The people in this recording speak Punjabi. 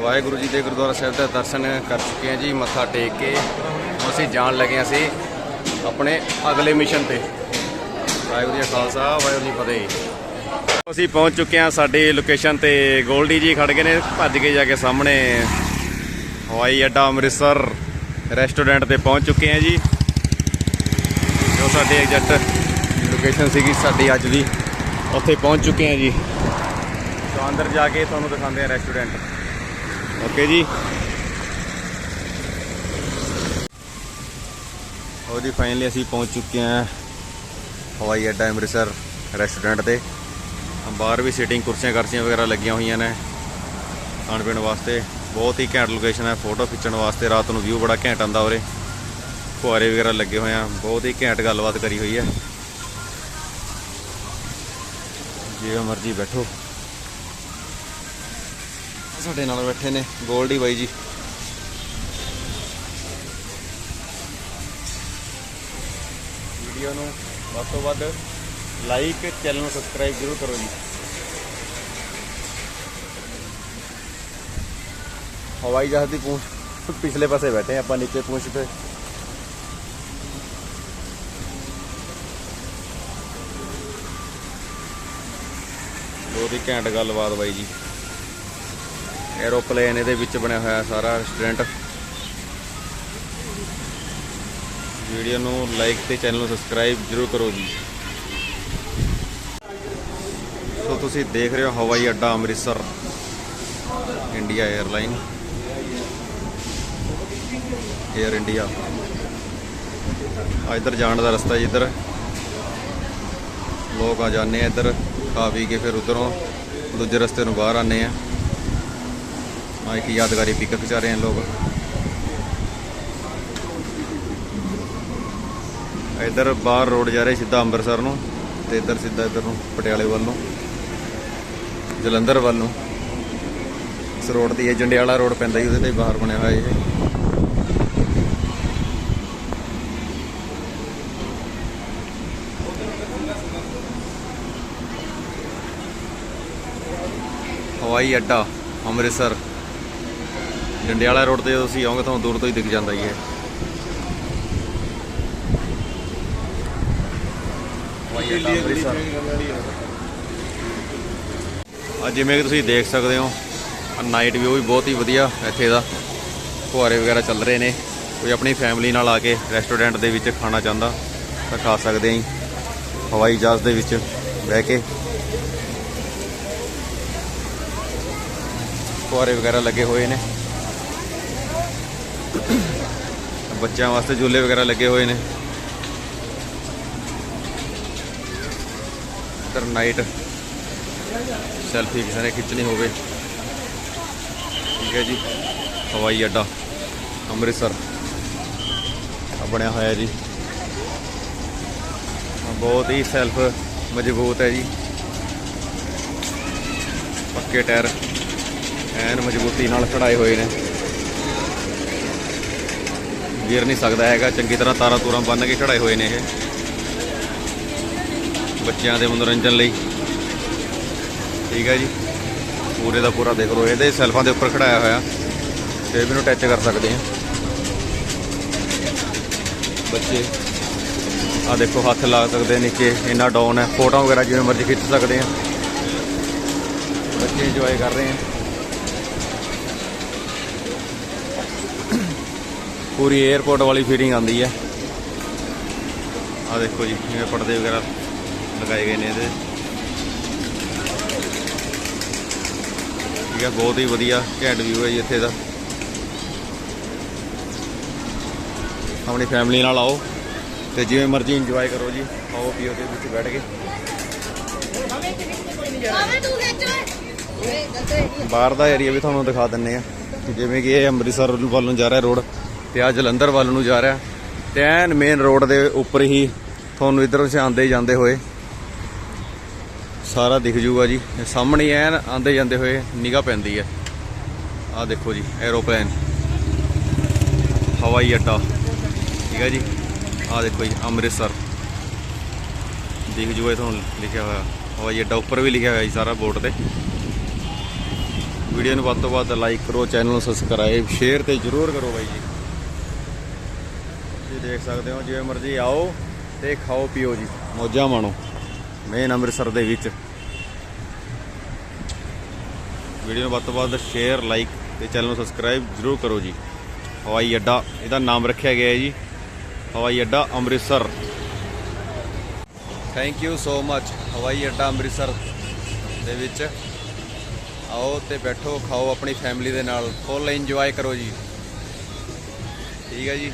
ਵਾਹਿਗੁਰੂ ਜੀ ਦੇ ਗੁਰਦੁਆਰਾ ਸਾਹਿਬ ਦਾ ਦਰਸ਼ਨ ਕਰ ਚੁੱਕੇ ਹਾਂ ਜੀ, ਮੱਥਾ ਟੇਕ ਕੇ ਅਸੀਂ ਜਾਣ ਲੱਗੇ ਹਾਂ ਅਸੀਂ ਆਪਣੇ ਅਗਲੇ ਮਿਸ਼ਨ ਤੇ। ਵਾਹਿਗੁਰੂ ਜੀ ਖਾਲਸਾ, ਵਾਹਿਗੁਰੂ ਜੀ ਫਤਿਹ। ਅਸੀਂ ਪਹੁੰਚ ਚੁੱਕੇ ਹਾਂ ਸਾਡੀ ਲੋਕੇਸ਼ਨ ਤੇ, ਗੋਲਡੀ ਜੀ ਖੜ ਗਏ ਨੇ, ਭੱਜ ਕੇ ਜਾ ਕੇ ਸਾਹਮਣੇ। ਹਵਾਈ ਅੱਡਾ ਅੰਮ੍ਰਿਤਸਰ ਰੈਸਟੋਰੈਂਟ ਤੇ ਪਹੁੰਚ ਚੁੱਕੇ ਹਾਂ ਜੀ। ਜੋ ਸਾਡੀ ਐਗਜ਼ੈਕਟ ਲੋਕੇਸ਼ਨ ਸੀਗੀ, ਸਾਡੀ ਅੱਜ ਦੀ ਉੱਥੇ ਪਹੁੰਚ ਚੁੱਕੇ ਹਾਂ ਜੀ। ਤਾਂ ਅੰਦਰ ਜਾ ਕੇ ਤੁਹਾਨੂੰ ਦਿਖਾਉਂਦੇ ਹਾਂ ਰੈਸਟੋਰੈਂਟ ਓਕੇ ਜੀ। ਉਹ ਜੀ ਫਾਈਨਲੀ ਅਸੀਂ ਪਹੁੰਚ ਚੁੱਕੇ ਹਾਂ ਹਵਾਈ ਅੱਡਾ ਅੰਮ੍ਰਿਤਸਰ ਰੈਸਟੋਰੈਂਟ ਤੇ। ਬਾਹਰ ਵੀ ਸੀਟਿੰਗ ਕੁਰਸੀਆਂ ਕਰਸੀਆਂ ਵਗੈਰਾ ਲੱਗੀਆਂ ਹੋਈਆਂ ਨੇ ਖਾਣ ਪੀਣ ਵਾਸਤੇ। ਬਹੁਤ ਹੀ ਘੈਂਟ ਲੋਕੇਸ਼ਨ ਹੈ ਫੋਟੋ ਖਿੱਚਣ ਵਾਸਤੇ ਰਾਤ ਨੂੰ ਵਿਊ ਬੜਾ ਘੈਂਟ ਆਉਂਦਾ ਉਰੇ। ਫੁਹਾਰੇ ਵਗੈਰਾ ਲੱਗੇ ਹੋਏ ਆ, ਬਹੁਤ ਹੀ ਘੈਂਟ ਗੱਲਬਾਤ ਕਰੀ ਹੋਈ ਹੈ। ਜਿਵੇਂ ਮਰਜ਼ੀ ਬੈਠੋ। ਸਾਡੇ ਨਾਲ ਬੈਠੇ ਨੇ ਗੋਲਡੀ ਬਾਈ ਜੀ। ਵੀਡੀਓ ਨੂੰ ਵੱਧ ਤੋਂ ਵੱਧ ਲਾਈਕ ਚੈਨਲ ਨੂੰ ਸਬਸਕ੍ਰਾਈਬ ਜ਼ਰੂਰ ਕਰੋ ਜੀ। ਹਵਾਈ ਜਹਾਜ਼ ਦੀ ਪੂੰਛ ਪਿਛਲੇ ਪਾਸੇ ਬੈਠੇ ਹਾਂ ਆਪਾਂ, ਨੀਚੇ ਪੂੰਛ ਤੇ। ਬਹੁਤ ਹੀ ਘੈਂਟ ਗੱਲਬਾਤ ਬਾਈ ਜੀ। ਐਰੋਪਲੇਨ ਇਹਦੇ ਵਿੱਚ ਬਣਿਆ ਹੋਇਆ ਸਾਰਾ ਰੈਸਟੋਰੈਂਟ ਵੀਡੀਓ ਨੂੰ ਲਾਈਕ ਤੇ ਚੈਨਲ ਨੂੰ ਸਬਸਕ੍ਰਾਈਬ ਜ਼ਰੂਰ ਕਰੋ ਜੀ। ਸੋ ਤੁਸੀਂ ਦੇਖ ਰਹੇ ਹੋ ਹਵਾਈ ਅੱਡਾ Amritsar, India airline air India ਆ ਇੱਧਰ ਜਾਣ ਦਾ ਰਸਤਾ ਜਿੱਧਰ ਲੋਕ ਆ ਜਾਂਦੇ ਆ ਇੱਧਰ, ਖਾ ਪੀ ਕੇ ਫਿਰ ਉਧਰੋਂ ਦੂਜੇ ਰਸਤੇ ਨੂੰ ਬਾਹਰ ਆਨੇ ਆ। ਆ ਇੱਕ ਯਾਦਗਾਰੀ ਪਿਕ ਖਿਚਾ ਰਹੇ ਆ ਲੋਕ। ਇੱਧਰ ਬਾਹਰ ਰੋਡ ਜਾ ਰਹੇ ਸਿੱਧਾ ਅੰਮ੍ਰਿਤਸਰ ਨੂੰ ਤੇ ਇੱਧਰ ਸਿੱਧਾ ਇੱਧਰ ਨੂੰ ਪਟਿਆਲੇ ਵੱਲ ਨੂੰ, ਜਲੰਧਰ ਵੱਲ ਨੂੰ। ਇਸ ਰੋਡ ਤੇ ਇਹ ਜੰਡਿਆਲਾ ਰੋਡ ਪੈਂਦਾ ਜੀ, ਉਹਦੇ ਤੇ ਬਾਹਰ ਬਣਿਆ ਹੋਇਆ ਇਹ। ਹਵਾਈ ਅੱਡਾ ਅੰਮ੍ਰਿਤਸਰ। ਜੰਡਿਆਲਾ ਰੋਡ ਤੇ ਜਦੋਂ ਤੁਸੀਂ ਆਓਗੇ ਤੁਹਾਨੂੰ ਦੂਰ ਤੋਂ ਹੀ ਦਿਖ ਜਾਂਦਾ ਹੀ ਹੈ ਆ ਜਿਵੇਂ ਕਿ ਤੁਸੀਂ ਦੇਖ ਸਕਦੇ ਹੋ ਨਾਈਟ ਵਿਊ ਵੀ ਬਹੁਤ ਹੀ ਵਧੀਆ ਇੱਥੇ ਦਾ। ਫੁਹਾਰੇ ਵਗੈਰਾ ਚੱਲ ਰਹੇ ਨੇ। ਕੋਈ ਆਪਣੀ ਫੈਮਿਲੀ ਨਾਲ ਆ ਕੇ ਰੈਸਟੋਰੈਂਟ ਦੇ ਵਿੱਚ ਖਾਣਾ ਚਾਹੁੰਦਾ, ਤਾਂ ਖਾ ਸਕਦੇ ਆਂ ਹਵਾਈ ਜਹਾਜ਼ ਦੇ ਵਿੱਚ ਬਹਿ ਕੇ। ਫੁਹਾਰੇ ਵਗੈਰਾ ਲੱਗੇ ਹੋਏ ਨੇ। ਬੱਚਿਆਂ ਵਾਸਤੇ ਝੂਲੇ ਵਗੈਰਾ ਲੱਗੇ ਹੋਏ ਨੇ। ਇੱਧਰ ਨਾਈਟ ਸੈਲਫੀ ਕਿਸੇ ਨੇ ਖਿੱਚਣੀ ਹੋਵੇ। ਠੀਕ ਹੈ ਜੀ। ਹਵਾਈ ਅੱਡਾ, ਅੰਮ੍ਰਿਤਸਰ। ਬਣਿਆ ਹੋਇਆ ਜੀ। ਬਹੁਤ ਹੀ ਸੈਲਫ ਮਜ਼ਬੂਤ ਹੈ ਜੀ। ਪੱਕੇ ਟਾਇਰ ਐਨ ਮਜ਼ਬੂਤੀ ਨਾਲ ਖੜਾਏ ਹੋਏ ਨੇ। ਗਿਰ ਨਹੀਂ ਸਕਦਾ ਹੈਗਾ। ਚੰਗੀ ਤਰ੍ਹਾਂ ਤਾਰਾਂ ਤੂਰਾਂ ਬੰਨ ਕੇ ਖੜਾਏ ਹੋਏ ਨੇ ਇਹ। ਬੱਚਿਆਂ ਦੇ ਮਨੋਰੰਜਨ ਲਈ। ਠੀਕ ਹੈ ਜੀ। ਪੂਰੇ ਦਾ ਪੂਰਾ ਦੇਖ ਲਓ। ਇਹਦੇ ਸੈਲਫਾਂ ਦੇ ਉੱਪਰ ਖੜਾਇਆ ਹੋਇਆ। ਤੇ ਵੀ ਨੂੰ ਟੱਚ ਕਰ ਸਕਦੇ ਆ ਬੱਚੇ ਆ ਦੇਖੋ, ਹੱਥ ਲਾ ਸਕਦੇ ਆ ਨੀਚੇ। ਇੰਨਾ ਡਾਊਨ ਹੈ। ਫੋਟੋ ਵਗੈਰਾ ਜਿਵੇਂ ਮਰਜ਼ੀ ਖਿੱਚ ਸਕਦੇ ਆ। ਬੱਚੇ ਇੰਜੋਏ ਕਰ ਰਹੇ ਆ। ਪੂਰੀ 에어ਪੋਰਟ ਵਾਲੀ ਫੀਟਿੰਗ ਆਉਂਦੀ ਹੈ। ਆ ਦੇਖੋ ਜੀ, ਜਿਵੇਂ ਪਰਦੇ ਵਗੈਰਾ ਲਗਾਏ ਗਏ ਨੇ ਇਹਦੇ। ਠੀਕ ਹੈ, ਬਹੁਤ ਹੀ ਵਧੀਆ ਘੈਂਟ ਵਿਊ ਹੈ ਜੀ ਇੱਥੇ ਦਾ। ਆਪਣੀ ਫੈਮਿਲੀ ਨਾਲ ਆਓ ਤੇ ਜਿਵੇਂ ਮਰਜ਼ੀ ਇੰਜੋਏ ਕਰੋ ਜੀ। ਖਾਓ ਪੀਓ ਦੇ ਵਿੱਚ ਬੈਠ ਕੇ। ਬਾਹਰ ਦਾ ਏਰੀਆ ਵੀ ਤੁਹਾਨੂੰ ਦਿਖਾ ਦਿੰਨੇ ਆ ਜਿਵੇਂ ਕਿ ਇਹ ਅੰਮ੍ਰਿਤਸਰ ਵੱਲ ਨੂੰ ਜਾ ਰਿਹਾ ਰੋਡ ਤੇ ਆ ਜਲੰਧਰ ਵੱਲ ਨੂੰ ਜਾ ਰਿਹਾ। ਤੇ ਐਨ ਮੇਨ ਰੋਡ ਦੇ ਉੱਪਰ ਹੀ ਤੁਹਾਨੂੰ ਇਧਰੋਂ ਸੇ ਆਉਂਦੇ ਜਾਂਦੇ ਹੋਏ ਸਾਰਾ ਦਿਖ ਜੂਗਾ ਜੀ। ਸਾਹਮਣੇ ਐਨ ਆਉਂਦੇ ਜਾਂਦੇ ਹੋਏ ਨਿਗਾਹ ਪੈਂਦੀ ਹੈ। ਆ ਦੇਖੋ ਜੀ ਐਰੋਪਲੇਨ ਹਵਾਈ ਅੱਡਾ। ਠੀਕ ਹੈ ਜੀ? ਆ ਦੇਖੋ ਜੀ, ਅੰਮ੍ਰਿਤਸਰ। ਦਿਖ ਜੂਗਾ ਤੁਹਾਨੂੰ ਲਿਖਿਆ ਹੋਇਆ। ਹਵਾਈ ਅੱਡਾ ਉੱਪਰ ਵੀ ਲਿਖਿਆ ਹੋਇਆ ਜੀ ਸਾਰਾ ਬੋਰਡ ਤੇ। ਵੀਡੀਓ ਨੂੰ ਵੱਧ ਤੋਂ ਵੱਧ ਲਾਈਕ ਕਰੋ ਚੈਨਲ ਨੂੰ ਸਬਸਕ੍ਰਾਈਬ ਸ਼ੇਅਰ ਤੇ ਜਰੂਰ ਕਰੋ ਬਾਈ ਜੀ। ਤੁਸੀਂ ਦੇਖ ਸਕਦੇ ਹੋ, ਜਿਵੇਂ ਮਰਜ਼ੀ ਆਓ ਤੇ ਖਾਓ, ਪੀਓ ਜੀ। ਮੌਜਾਂ ਮਾਣੋ। ਮੇਨ ਅੰਮ੍ਰਿਤਸਰ ਦੇ ਵਿੱਚ। ਵੀਡੀਓ ਨੂੰ ਵੱਧ ਤੋਂ ਵੱਧ ਸ਼ੇਅਰ ਲਾਈਕ ਤੇ ਚੈਨਲ ਨੂੰ ਸਬਸਕ੍ਰਾਈਬ ਜਰੂਰ ਕਰੋ ਜੀ। ਹਵਾਈ ਅੱਡਾ, ਇਹਦਾ ਨਾਮ ਰੱਖਿਆ ਗਿਆ ਹੈ ਜੀ। ਹਵਾਈ ਅੱਡਾ Amritsar. Thank you so much ਹਵਾਈ ਅੱਡਾ ਅੰਮ੍ਰਿਤਸਰ ਦੇ ਵਿੱਚ। ਆਓ ਤੇ ਬੈਠੋ, ਖਾਓ ਆਪਣੀ ਫੈਮਿਲੀ ਦੇ ਨਾਲ। ਫੁੱਲ ਇੰਜੋਏ ਕਰੋ ਜੀ। ਠੀਕ ਹੈ ਜੀ।